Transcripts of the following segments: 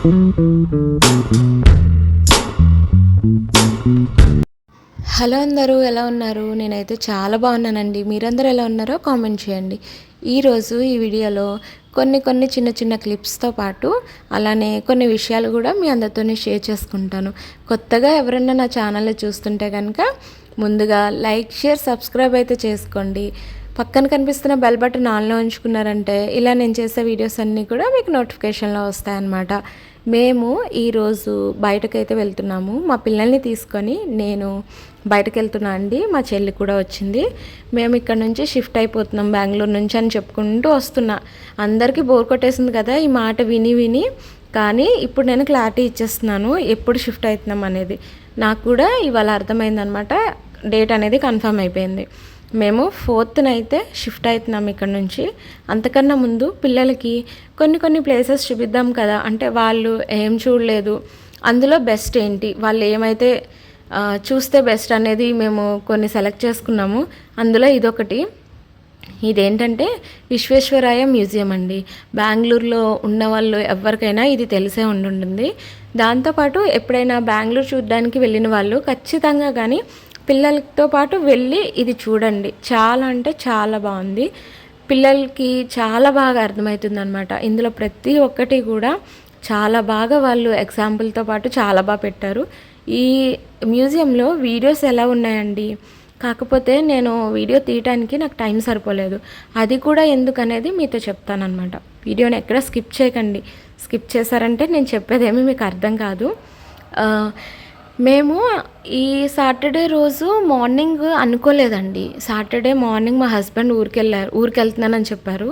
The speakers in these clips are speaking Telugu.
హలో అందరూ ఎలా ఉన్నారు? నేనైతే చాలా బాగున్నానండి. మీరందరూ ఎలా ఉన్నారో కామెంట్ చేయండి. ఈరోజు ఈ వీడియోలో కొన్ని కొన్ని చిన్న చిన్న క్లిప్స్తో పాటు అలానే కొన్ని విషయాలు కూడా మీ అందరితోనే షేర్ చేసుకుంటాను. కొత్తగా ఎవరైనా నా ఛానల్లో చూస్తుంటే కనుక ముందుగా లైక్ షేర్ సబ్స్క్రైబ్ అయితే చేసుకోండి. పక్కన కనిపిస్తున్న బెల్ బటన్ ఆన్లో ఉంచుకున్నారంటే ఇలా నేను చేసే వీడియోస్ అన్నీ కూడా మీకు నోటిఫికేషన్లో వస్తాయన్నమాట. మేము ఈరోజు బయటకైతే వెళ్తున్నాము. మా పిల్లల్ని తీసుకొని నేను బయటకు వెళ్తున్నా అండి. మా చెల్లి కూడా వచ్చింది. మేము ఇక్కడ నుంచి షిఫ్ట్ అయిపోతున్నాం బెంగళూరు నుంచి అని చెప్పుకుంటూ వస్తున్నా. అందరికీ బోర్ కొట్టేసింది కదా ఈ మాట విని విని. కానీ ఇప్పుడు నేను క్లారిటీ ఇచ్చేస్తున్నాను ఎప్పుడు షిఫ్ట్ అవుతున్నాం అనేది. నాకు కూడా ఇవాళ అర్థమైందనమాట. డేట్ అనేది కన్ఫర్మ్ అయిపోయింది. మేము ఫోర్త్న అయితే షిఫ్ట్ అవుతున్నాం ఇక్కడ నుంచి. అంతకన్నా ముందు పిల్లలకి కొన్ని కొన్ని ప్లేసెస్ చూపిద్దాం కదా. అంటే వాళ్ళు ఏం చూడలేదు. అందులో బెస్ట్ ఏంటి? వాళ్ళు ఏమైతే చూస్తే బెస్ట్ అనేది మేము కొన్ని సెలెక్ట్ చేసుకున్నాము. అందులో ఇదొకటి. ఇదేంటంటే విశ్వేశ్వరాయ మ్యూజియం అండి. బెంగళూరులో ఉన్న వాళ్ళు ఎవరికైనా ఇది తెలిసే ఉండుంటుంది. దాంతోపాటు ఎప్పుడైనా బెంగళూరు చూడడానికి వెళ్ళిన వాళ్ళు ఖచ్చితంగా కానీ పిల్లలతో పాటు వెళ్ళి ఇది చూడండి. చాలా అంటే చాలా బాగుంది. పిల్లలకి చాలా బాగా అర్థమవుతుంది అనమాట ఇందులో ప్రతి ఒక్కటి కూడా చాలా బాగా వాళ్ళు ఎగ్జాంపుల్తో పాటు చాలా బాగా పెట్టారు. ఈ మ్యూజియంలో వీడియోస్ ఎలా ఉన్నాయండి? కాకపోతే నేను వీడియో తీయటానికి నాకు టైం సరిపోలేదు. అది కూడా ఎందుకనేది మీతో చెప్తానమాట వీడియోని ఎక్కడ స్కిప్ చేయకండి. స్కిప్ చేశారంటే నేను చెప్పేదేమీ మీకు అర్థం కాదు. మేము ఈ సాటర్డే రోజు మార్నింగ్ అనుకోలేదండి. సాటర్డే మార్నింగ్ మా హస్బెండ్ ఊరికెళ్ళారు ఊరికెళ్తున్నానని చెప్పారు.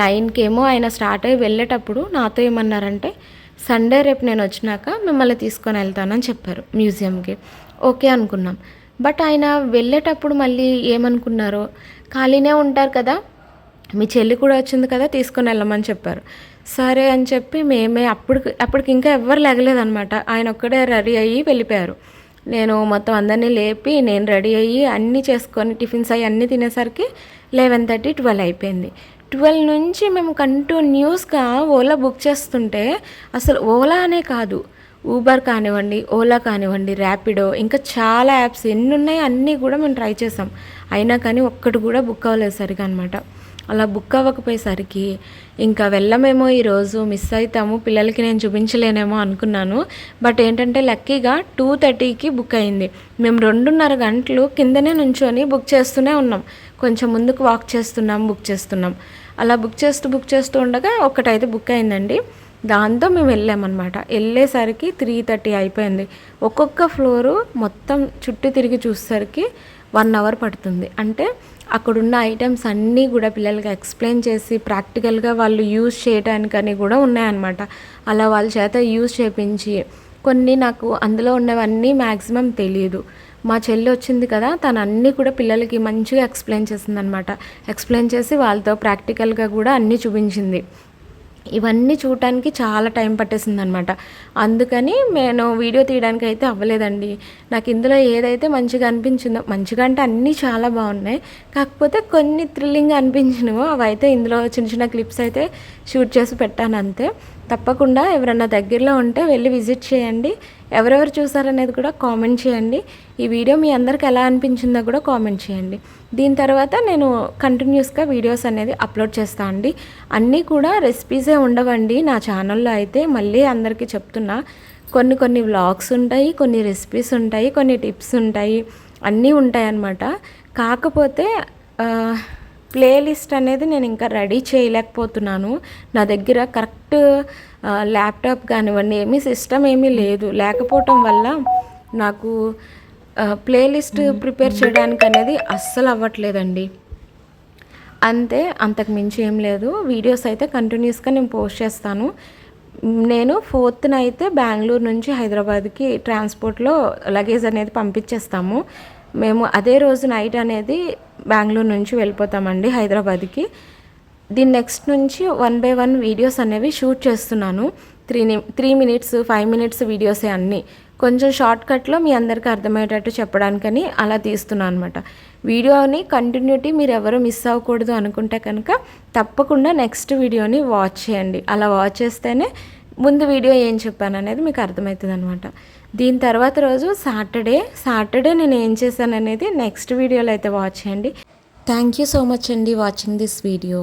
నైన్కి ఏమో ఆయన స్టార్ట్ అయ్యి వెళ్ళేటప్పుడు నాతో ఏమన్నారంటే సండే రేపు నేను వచ్చినాక మిమ్మల్ని తీసుకొని వెళ్తానని చెప్పారు మ్యూజియంకి. ఓకే అనుకున్నాం. బట్ ఆయన వెళ్ళేటప్పుడు మళ్ళీ ఏమనుకున్నారో ఖాళీనే ఉంటారు కదా మీ చెల్లి కూడా వచ్చింది కదా తీసుకొని వెళ్ళమని చెప్పారు. సరే అని చెప్పి మేమే అప్పుడు అప్పటికి ఇంకా ఎవ్వరు లేగలేదనమాట ఆయన ఒక్కడే రెడీ అయ్యి వెళ్ళిపోయారు. నేను మొత్తం అందరినీ లేపి నేను రెడీ అయ్యి అన్నీ చేసుకొని టిఫిన్స్ అయ్యి అన్నీ తినేసరికి లెవెన్ థర్టీ ట్వెల్వ్ అయిపోయింది. ట్వెల్వ్ నుంచి మేము కంటిన్యూస్గా ఓలా బుక్ చేస్తుంటే అసలు ఓలా అనే కాదు. ఊబర్ కానివ్వండి ఓలా కానివ్వండి ర్యాపిడో ఇంకా చాలా యాప్స్ ఎన్ని ఉన్నాయో అన్నీ కూడా మేము ట్రై చేసాం. అయినా కానీ ఒక్కటి కూడా బుక్ అవ్వలేదు సరిగా అనమాట అలా బుక్ అవ్వకపోయేసరికి ఇంకా వెళ్ళమేమో ఈరోజు మిస్ అవుతాము పిల్లలకి నేను చూపించలేనేమో అనుకున్నాను. బట్ ఏంటంటే లక్కీగా టూ థర్టీకి బుక్ అయింది. మేము రెండున్నర గంటలు కిందనే నుంచొని బుక్ చేస్తూనే ఉన్నాం. కొంచెం ముందుకు వాక్ చేస్తున్నాం బుక్ చేస్తున్నాం. అలా బుక్ చేస్తూ బుక్ చేస్తూ ఉండగా ఒకటైతే బుక్ అయిందండి. దాంతో మేము వెళ్ళామన్నమాట. వెళ్ళేసరికి త్రీ థర్టీ అయిపోయింది. ఒక్కొక్క ఫ్లోరు మొత్తం చుట్టూ తిరిగి చూసేసరికి వన్ అవర్ పడుతుంది. అంటే అక్కడున్న ఐటమ్స్ అన్నీ కూడా పిల్లలకి ఎక్స్ప్లెయిన్ చేసి ప్రాక్టికల్గా వాళ్ళు యూజ్ చేయడానికని కూడా ఉన్నాయన్నమాట. అలా వాళ్ళ చేత యూజ్ చేపించి కొన్ని నాకు అందులో ఉన్నవన్నీ మ్యాక్సిమం తెలియదు మా చెల్లి వచ్చింది కదా తను అన్నీ కూడా పిల్లలకి మంచిగా ఎక్స్ప్లెయిన్ చేసిందనమాట ఎక్స్ప్లెయిన్ చేసి వాళ్ళతో ప్రాక్టికల్గా కూడా అన్నీ చూపించింది. ఇవన్నీ చూడటానికి చాలా టైం పట్టేసింది అనమాట అందుకని నేను వీడియో తీయడానికి అయితే అవ్వలేదండి. నాకు ఇందులో ఏదైతే మంచిగా అనిపించిందో మంచిగా అంటే అన్నీ చాలా బాగున్నాయి. కాకపోతే కొన్ని థ్రిల్లింగ్ అనిపించినవో అవైతే ఇందులో చిన్న చిన్న క్లిప్స్ అయితే షూట్ చేసి పెట్టాను అంతే. తప్పకుండా ఎవరన్నా దగ్గరలో ఉంటే వెళ్ళి విజిట్ చేయండి. ఎవరెవరు చూసారనేది కూడా కామెంట్ చేయండి. ఈ వీడియో మీ అందరికి ఎలా అనిపించిందో కూడా కామెంట్ చేయండి. దీని తర్వాత నేను కంటిన్యూస్గా వీడియోస్ అనేది అప్లోడ్ చేస్తాను అండి. అన్నీ కూడా రెసిపీసే ఉండవండి. నా ఛానల్లో అయితే మళ్ళీ అందరికీ చెప్తున్నా. కొన్ని కొన్ని వ్లాగ్స్ ఉంటాయి కొన్ని రెసిపీస్ ఉంటాయి కొన్ని టిప్స్ ఉంటాయి. అన్నీ ఉంటాయి అన్నమాట కాకపోతే ప్లేలిస్ట్ అనేది నేను ఇంకా రెడీ చేయలేకపోతున్నాను. నా దగ్గర కరెక్ట్ ల్యాప్టాప్ కానివ్వండి ఏమీ సిస్టమ్ ఏమీ లేదు. లేకపోవటం వల్ల నాకు ప్లేలిస్ట్ ప్రిపేర్ చేయడానికి అనేది అస్సలు అవ్వట్లేదండి. అంతే అంతకు మించి ఏం లేదు. వీడియోస్ అయితే కంటిన్యూస్గా నేను పోస్ట్ చేస్తాను. నేను ఫోర్త్న అయితే బెంగళూరు నుంచి హైదరాబాద్కి ట్రాన్స్పోర్ట్లో లగేజ్ అనేది పంపించేస్తాము. మేము అదే రోజు నైట్ అనేది బెంగళూరు నుంచి వెళ్ళిపోతామండి హైదరాబాద్కి. దీని నెక్స్ట్ నుంచి వన్ బై వన్ వీడియోస్ అనేవి షూట్ చేస్తున్నాను. Three three minutes five minutes వీడియోసే అన్నీ. కొంచెం షార్ట్ కట్లో మీ అందరికీ అర్థమయ్యేటట్టు చెప్పడానికని అలా తీస్తున్నాను అనమాట వీడియోని కంటిన్యూటీ మీరు ఎవరు మిస్ అవ్వకూడదు అనుకుంటే కనుక తప్పకుండా నెక్స్ట్ వీడియోని వాచ్ చేయండి. అలా వాచ్ చేస్తేనే ముందు వీడియో ఏం చెప్పాను అనేది మీకు అర్థమవుతుంది అనమాట దీని తర్వాత రోజు సాటర్డే. సాటర్డే నేను ఏం చేశాను అనేది నెక్స్ట్ వీడియోలో అయితే వాచ్ చేయండి. థ్యాంక్ యూ సో మచ్ అండి వాచింగ్ దిస్ వీడియో.